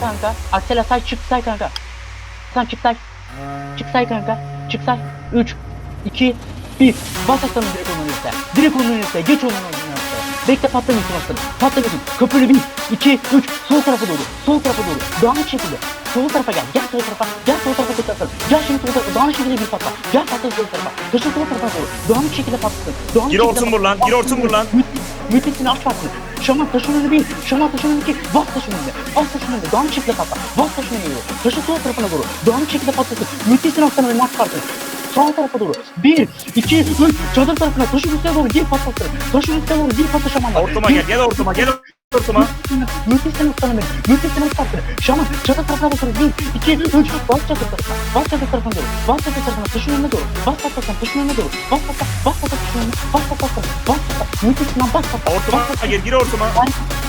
kanka. Aksel say çık say kanka. Sen çık say. Çık say kanka. Çık say. 3, 2, 1. Bas aslanım direkt onun önüne. Direkt onun önüne. Geç onun önüne. Bekle patlamıyorsun aslanım. Patlamıyorsun. Köprülü 1, 2, 3. Sol tarafa doğru. Sol tarafa doğru. Dağınık şekilde. Sol tarafa gel. Gel sol tarafa. Gel sol tarafa tek aslanım. Gel şimdi sol tarafa. Dağınık şekilde bir patla. Gel patla sol tarafa. Taşı sol tarafa doğru. Dağınık şekilde patlasın. Dağınık Gir şekilde hortum vur lan, gir hortum vur lan. Müthisini aç farkını. Şaman taşın önü bir. Şaman taşın önü iki. Bas taşın önüne. Bas taşın önüne. Dağınık şekilde patla. Bas taşın önüne. Taşı sol tarafına doğru. Dağınık şekilde patlasın. Müthisini atsan önüne aç farkını. Sağ tarafa doğru. Bir, iki, üç. Çadır tarafına. Taşın üstüne doğru. Gir patlasın. Taşın üstüne doğru. Gir patla şamanlar. Ortama Gir. gel, gel ortama, gel ortama. Müthisini atsan önüne. Müthisini aç farkını. Şaman çadır tarafına bakın. Bir, iki, üç. Bas çadır tarafına. Bas çadır tarafına doğru. Bas çadır tarafına. Taşın önüne doğru. Bas patlasın. Taşın önüne doğru. Bas patla. Bas patla taşın önüne. Bas patla. Bas patla. Müthisini bas patla. Ortama gel, gir ortama.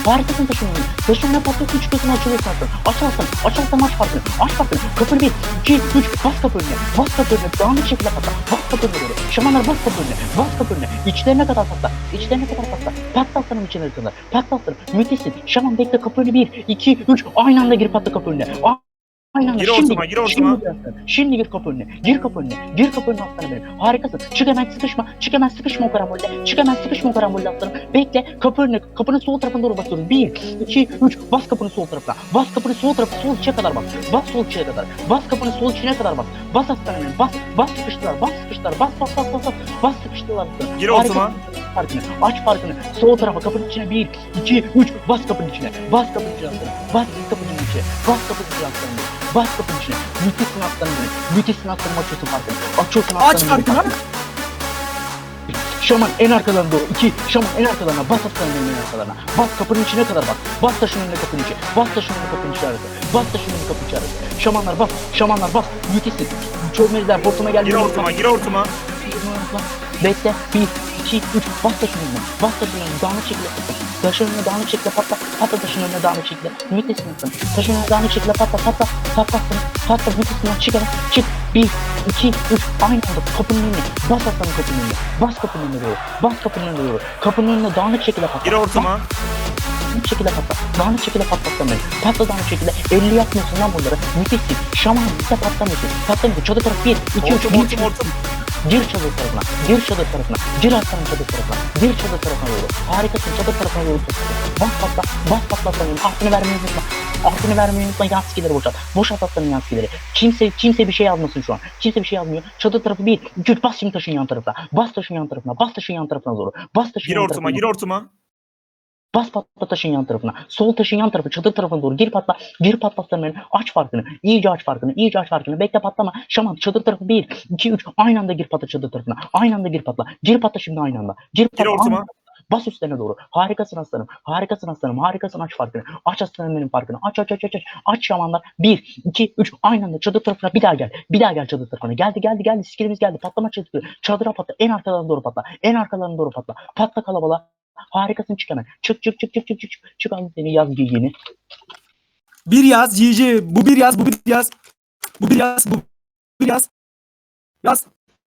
Harikasın taşın önüne. Taşın önüne patlıyorsun çıkıyorsun açılıyorsun artık. Aç altın. Aç altın aç farkını. Aç farkını. Kapı bir. iki, üç. Bas kapı önüne. Bas kapı önüne. Dağınık şekilde patla. Bas kapı önüne doğru. Şamanlar bas kapı önüne. Bas kapı önüne. İçlerine kadar patla. İçlerine kadar patla. Patla aslanım içine kadar. Patla aslanım. Müthişsin. Şaman bekle kapı önü bir. iki, üç. Aynı anda gir patla kapı önüne. A- Aynı anda. Gir Şimdi, ortama, gir ortama. Şimdi, şimdi gir kapı önüne. Gir kapı önüne. Gir kapı önüne aslanım benim. Harikasın. Çık hemen sıkışma. Çık hemen sıkışma o karambolde. Çık hemen sıkışma o karambolde aslanım. Bekle. Kapı önüne. Kapının sol tarafına doğru basıyorum. Bir, iki, üç. Bas kapının sol tarafına. Bas kapının sol tarafı sol içe kadar bas. Bas sol içe kadar. Bas kapının sol içine kadar bas. Bas aslanım benim. Bas. Bas sıkıştılar. Bas sıkıştılar. Bas bas bas bas. Bas, bas sıkıştılar. aslanım. Gir ortama. Farkını. Aç farkını. Sol tarafa kapının içine bir, iki, üç. Bas kapının içine. Bas kapının içine aslanım. Bas kapının içine. Bas kapının içine aslanım. Bas kapının içine. Aslanım benim. Müthişsin aslanım açıyorsun farkını. Açıyorsun Aç farkını. Şaman en arkadan doğru. İki. Şaman en arkalarına. Bas aslanın en arkalarına. Bas kapının içine kadar bas. Bas taşın önüne kapının içi. Bas taşın önüne kapının içi arası. Bas taşın önüne kapının içi arası. Şamanlar bas. Şamanlar bas. Müthişsin. Çömeliler portuma geldi. Gir ortama, gir ortama. Bekle. Bir, iki, üç. Bas taşın önüne. Bas taşın önüne. Dağınık şekilde. Taşın önüne dağınık şekilde patla. Patla taşın önüne dağınık şekilde. Müthişsin aslanım. Taşın önüne dağınık şekilde patla. Patla. Patla. Patla. Müthişsin. Çık hemen. Çık. Bir, iki, üç. Aynı anda kapının önüne. Bas aslanım kapının önüne. Bas kapının önüne doğru. Bas kapının önüne doğru. Kapının önüne dağınık şekilde patla. Gir ortama. Dağınık şekilde patla. Dağınık şekilde patlatsan beni. Patla dağınık şekilde. 50 yapmıyorsun lan bunları. Müthişsin. Şaman bize patlamıyorsun. Patlamıyorsun. Çadır tarafı 1, 2, 3, Ortum, ortum, ortum. Gir çadır tarafına. Gir çadır tarafına. Gir aslanın çadır tarafına. Gir çadır tarafına doğru. Harikasın. Çadır tarafına doğru. Bas patla. Bas patla aslanım. Aklını vermeyi unutma. Aklını vermeyi unutma. Yan skileri boşalt. Boşalt aslanın yan skileri. Kimse, kimse bir şey yazmasın şu an. Kimse bir şey yazmıyor. Çadır tarafı 1, 2, 3. Bas şimdi taşın yan tarafına. Bas taşın yan tarafına. Bas taşın yan tarafına doğru. Bas taşın Gir yan ortama, tarafına. gir ortama. Bas patla taşın yan tarafına. Sol taşın yan tarafı çadır tarafına doğru. Gir patla. Gir patlasın beni. Aç farkını. İyice aç farkını. İyice aç farkını. Bekle patlama. Şaman çadır tarafı 1, 2, 3. Aynı anda gir patla çadır tarafına. Aynı anda gir patla. Gir patla şimdi aynı anda. Gir patla. Gir ortama. Bas üstlerine doğru. Harikasın aslanım. Harikasın aslanım. Harikasın aç farkını. Aç aslanım benim farkını. Aç aç aç aç. Aç, aç şamanlar. 1, 2, 3. Aynı anda çadır tarafına bir daha gel. Bir daha gel çadır tarafına. Geldi geldi geldi. Skillimiz geldi. Patlama çadır. Çadıra patla. En arkadan doğru patla. En arkadan doğru patla. Patla kalabalığa. Harikasın çık hemen. Çık çık çık çık çık çık. Çık, al seni yaz bilgini. Bir yaz GG. Bu bir yaz. Bu bir yaz. Bu bir yaz. Bu bir yaz. Yaz.